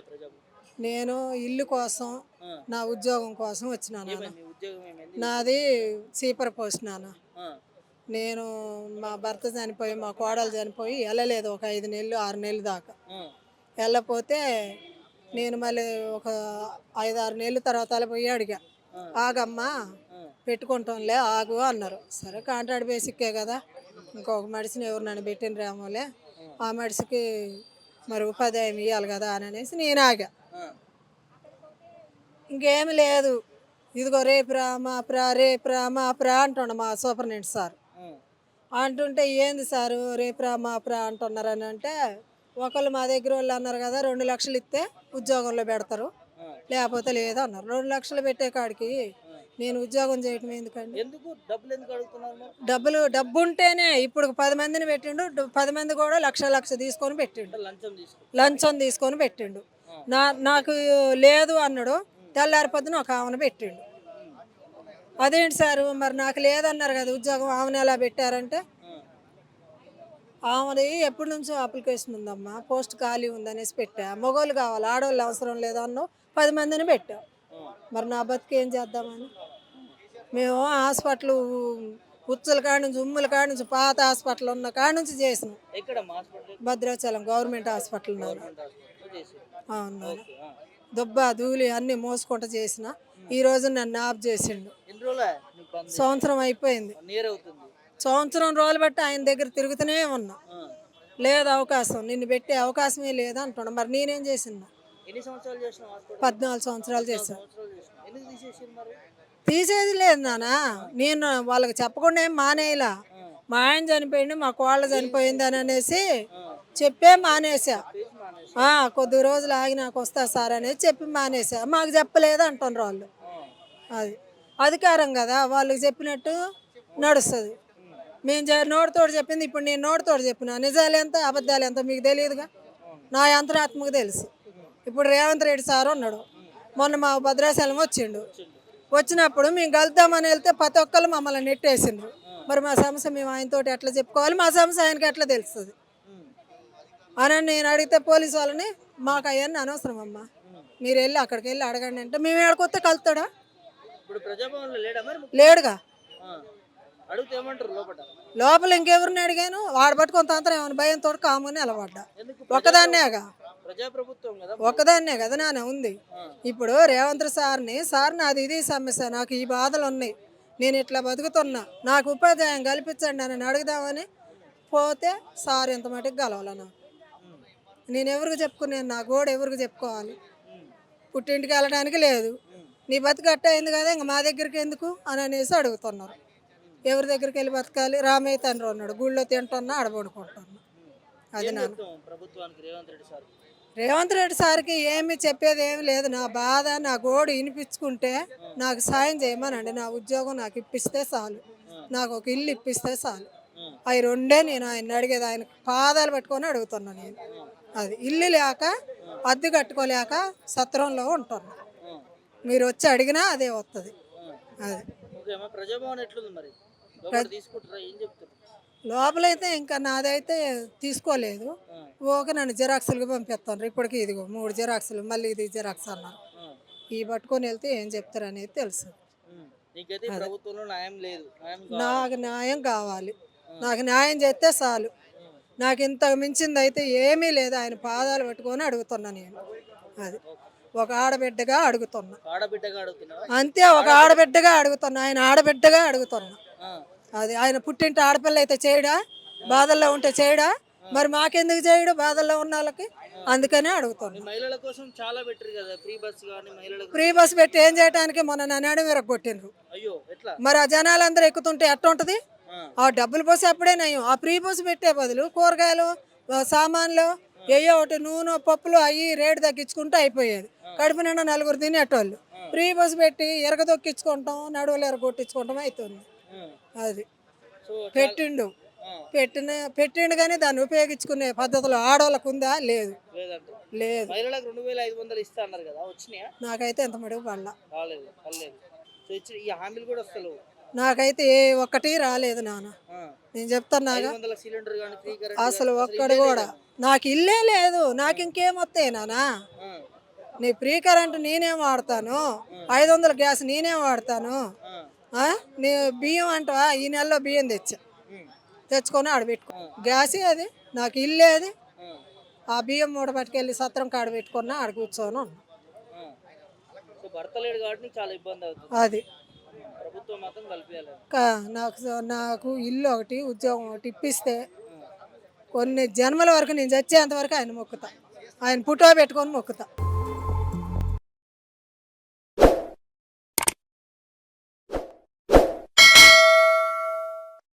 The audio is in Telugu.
ప్రజాభవన్? నేను ఇల్లు కోసం. నా ఉద్యోగం కోసం వచ్చినా నాన్న. ఏమైంది మీ ఉద్యోగం ఏమైంది? నాది చీపర పోస్ట్ నాన్న. ఆ, నేను మా భర్త చనిపోయి మా కోడలు చనిపోయి వెళ్ళలేదు ఒక ఐదు నెలలు ఆరు నెలలు దాకా. ఆ, వెళ్ళపోతే నేను మళ్ళీ ఒక ఐదు ఆరు నెలల తర్వాత పోయి అడిగా. ఆగమ్మా. పెట్టుకుంటాంలే ఆగు అన్నారు. సరే కాంట్రాక్ట్ బేసిక్కే కదా. ఇంకొక మడిసిని ఎవరు నన్ను పెట్టిన రామోలే ఆ. మడిసికి మరి ఉపాధ్యాయం ఇవ్వాలి కదా అని అనేసి నేను ఆగా. ఇంకేమి లేదు. ఇదిగో రేపు రా మాపురా రేపు రా మాపురా అంటుండ మా సూపరింటెండెంట్ సార్. అంటుంటే ఏంది సారు? రేపు రా మాపురా అంటున్నారని అంటే ఒకళ్ళు మా దగ్గర వాళ్ళు అన్నారు కదా రెండు లక్షలు ఇస్తే ఉద్యోగంలో పెడతారు. లేకపోతే లేదు అన్నారు. రెండు లక్షలు పెట్టే కాడికి నేను ఉద్యోగం చేయటం ఎందుకండి? ఎందుకు? డబ్బులు ఎందుకు అడుగుతున్నారు? డబ్బులు డబ్బు ఉంటేనే ఇప్పుడు పది మందిని పెట్టిండు పది మంది కూడా లక్ష లక్ష తీసుకొని పెట్టిండు. లంచం తీసుకో లంచం తీసుకొని పెట్టిండు. నా నాకు లేదు అన్నాడు తెల్లారి పొద్దున ఒక ఆమెను పెట్టిండు. అదేంటి సార్ మరి నాకు లేదన్నారు కదా ఉద్యోగం ఆమెను ఎలా పెట్టారంటే? ఆమెది ఎప్పటి నుంచో అప్లికేషన్ ఉందమ్మా పోస్ట్ ఖాళీ ఉందనేసి పెట్టా. మగోళ్ళు కావాలి ఆడవాళ్ళు అవసరం లేదన్నో పది మందిని పెట్టా. మరి నా బతుకు ఏం చేద్దామని? మేము హాస్పిటల్ ఉచ్చుల కాడ నుంచి ఉమ్ముల కాడ నుంచి పాత హాస్పిటల్ ఉన్న కాడ నుంచి చేసినాం. భద్రాచలం గవర్నమెంట్ హాస్పిటల్ అవును. దుబ్బ ధూళి అన్ని మోసుకుంటూ చేసిన. ఈ రోజు నన్ను ఆఫ్ చేసిండు. సంవత్సరం అయిపోయింది. సంవత్సరం రోజులు బట్టి ఆయన దగ్గర తిరుగుతూనే ఉన్నా. లేదు అవకాశం నిన్ను పెట్టే అవకాశమే లేదు మరి నేనేం చేసిన పద్నాలుగు సంవత్సరాలు చేశాను తీసేది లేదు నాన్న. నేను వాళ్ళకి చెప్పకుండా ఏం మానేయలా. మా ఆయన చనిపోయింది మా కోళ్ళ చనిపోయింది అని అనేసి చెప్పే మానేసా. కొద్ది రోజులు ఆగి నాకు వస్తా సార్ అనేది చెప్పి మానేసా. మాకు చెప్పలేదు అంటున్నారు వాళ్ళు. అది అధికారం కదా వాళ్ళకి చెప్పినట్టు నడుస్తుంది. మేము నోటితోడు చెప్పింది ఇప్పుడు నేను నోటితోడు చెప్పిన. నిజాలు ఎంత అబద్ధాలు ఎంత మీకు తెలియదుగా? నా అంతరాత్మకు తెలుసు. ఇప్పుడు రేవంత్ రెడ్డి సార్ ఉన్నాడు. మొన్న మా భద్రాచలం వచ్చిండు. వచ్చినప్పుడు మేము కలుద్దామని వెళ్తే ప్రతి ఒక్కరు మమ్మల్ని నెట్టేసిండ్రు. మరి మా సమస్య మేము ఆయనతోటి ఎట్లా చెప్పుకోవాలి? మా సమస్య ఆయనకి ఎట్లా తెలుస్తుంది? అని నేను అడిగితే పోలీసు వాళ్ళని మాకు అవన్నీ అనవసరం అమ్మా. మీరు వెళ్ళి అక్కడికి వెళ్ళి అడగండి అంటే మేము ఏడకొస్తే కలుతాడా? లేడుగా. లోపల ఇంకెవరిని అడిగాను? వాడు పట్టుకొని తంత్రం ఏమైనా భయంతో కాముని నిలబడ్డా. ఎందుకు? ఒక్కదాన్నేగా. ప్రజాప్రభుత్వం కదా ఒక్కదాన్నే కదా నాన్న ఉంది. ఇప్పుడు రేవంత్ సార్ని సార్ నాది ఇది సమస్య నాకు ఈ బాధలు ఉన్నాయి. నేను ఇట్లా బతుకుతున్నా నాకు ఉపాధ్యాయం కల్పించండి అని అడుగుదామని పోతే సార్ ఎంత మటుకు గలవాల నాకు నేను ఎవరికి చెప్పుకున్నాను? నా గోడ ఎవరికి చెప్పుకోవాలి? పుట్టింటికి వెళ్ళడానికి లేదు. నీ బతుకు అట్ట అయింది కదా ఇంక మా దగ్గరికి ఎందుకు? అని అనేసి అడుగుతున్నారు. ఎవరి దగ్గరికి వెళ్ళి బతకాలి? రామయ్య తండ్రి ఉన్నాడు. గుళ్ళో తింటున్నా ఆడబడుకుంటున్నా అది చెప్తాం ప్రభుత్వానికి రేవంత్ రెడ్డి సార్ రేవంత్ రెడ్డి సార్కి ఏమి చెప్పేది ఏమి లేదు. నా బాధ నా గోడు వినిపించుకుంటే నాకు సాయం చేయమనండి. నా ఉద్యోగం నాకు ఇప్పిస్తే చాలు. నాకు ఒక ఇల్లు ఇప్పిస్తే చాలు. అవి రెండే నేను ఆయన అడిగేది. ఆయన పాదాలు పట్టుకొని అడుగుతున్నా నేను. అది ఇల్లు లేక అద్దె కట్టుకోలేక సత్రంలో ఉంటున్నా మీరు వచ్చి అడిగినా అదే వస్తుంది అది. ప్రజాభవన్ ఎట్లుంది మరి? తీసుకుంటారా? ఏం చెప్తారు? లోపలైతే ఇంకా నాదైతే తీసుకోలేదు. ఓకే నన్ను జిరాక్సులుగా పంపిస్తాను ఇప్పటికి ఇదిగో మూడు జిరాక్సులు మళ్ళీ ఇది జిరాక్స్ అన్నారు. ఈ పట్టుకొని వెళ్తే ఏం చెప్తారు అనేది తెలుసు. నాకు న్యాయం కావాలి. నాకు న్యాయం చేస్తే చాలు. నాకు ఇంత మించింది అయితే ఏమీ లేదు. ఆయన పాదాలు పట్టుకొని అడుగుతున్నా నేను. అది. ఒక ఆడబిడ్డగా అడుగుతున్నా. అంతే ఒక ఆడబిడ్డగా అడుగుతున్నా. ఆయన ఆడబిడ్డగా అడుగుతున్నా. అది ఆయన పుట్టింటి ఆడపిల్ల అయితే చేయడా? బాధల్లో ఉంటే చేయడా? మరి మాకెందుకు చేయడు? బాధల్లో ఉన్న వాళ్ళకి? అందుకనే మహిళల కోసం చాలా కదా ఫ్రీ బస్ కానీ మహిళలకు ఫ్రీ బస్ పెట్టి ఏం చేయడానికి మొన్న నన్ను విరగొట్టిండ్రు. అయ్యో ఎట్లా? మరి ఆ జనాలందరూ ఎక్కుతుంటే ఉంటుంది ఆ. డబ్బులు పోసి అప్పుడే నయం. ఆ ఫ్రీ బస్ పెట్టే బదులు కూరగాయలు సామాన్లు ఏయో ఒకటి నూనె పప్పులు అవి రేటు తగ్గించుకుంటూ అయిపోయేది. కడుపు నిండా నలుగురు తినేటోళ్ళు. ఫ్రీ బస్ పెట్టి ఎరగదొక్కించుకుంటాం నడువులు ఎరగొట్టించుకుంటాం అవుతుంది. అది. పెట్టిండు. పెట్టిన పెట్టిండు కానీ దాన్ని ఉపయోగించుకునే పద్ధతిలో ఆడవాళ్ళకు ఉందా? లేదు. లేదు. మహిళలకు రెండు వేల ఐదు వందలు ఇస్తా అన్నారు కదా వచ్చినాయా? నాకైతే ఎంత మడుగు పడల. రాలేదు పర్లేదు సో ఇచ్చి ఈ హామీలు కూడా వస్తలేవు నాకైతే ఏ ఒక్కటి రాలేదు నాన్న. నేను చెప్తున్నాగా ఐదు వందల సిలిండర్ కానీ ఫ్రీ కరెంట్ అసలు ఒక్కడు కూడా. నాకు ఇల్లే లేదు. నాకు ఇంకేం వస్తాయి నానా నీ ఫ్రీ కరెంట్ నేనేం వాడతాను? ఐదు వందల గ్యాస్ నేనేం వాడతాను? నీ బియ్యం అంటావా? ఈ నెలలో బియ్యం తెచ్చా. తెచ్చుకొని ఆడ పెట్టుకో. గ్యాస్ అది. నాకు ఇల్లు అది. ఆ బియ్యం మూట పట్టుకెళ్ళి సత్రం కాడ పెట్టుకున్నా ఆడ కూర్చొని ఉన్నా అది. నాకు నాకు ఇల్లు ఒకటి ఉద్యోగం ఒకటి ఇప్పిస్తే కొన్ని జన్మల వరకు నేను చచ్చేంత వరకు ఆయన మొక్కుతా. ఆయన పుట్టో పెట్టుకొని మొక్కుతా.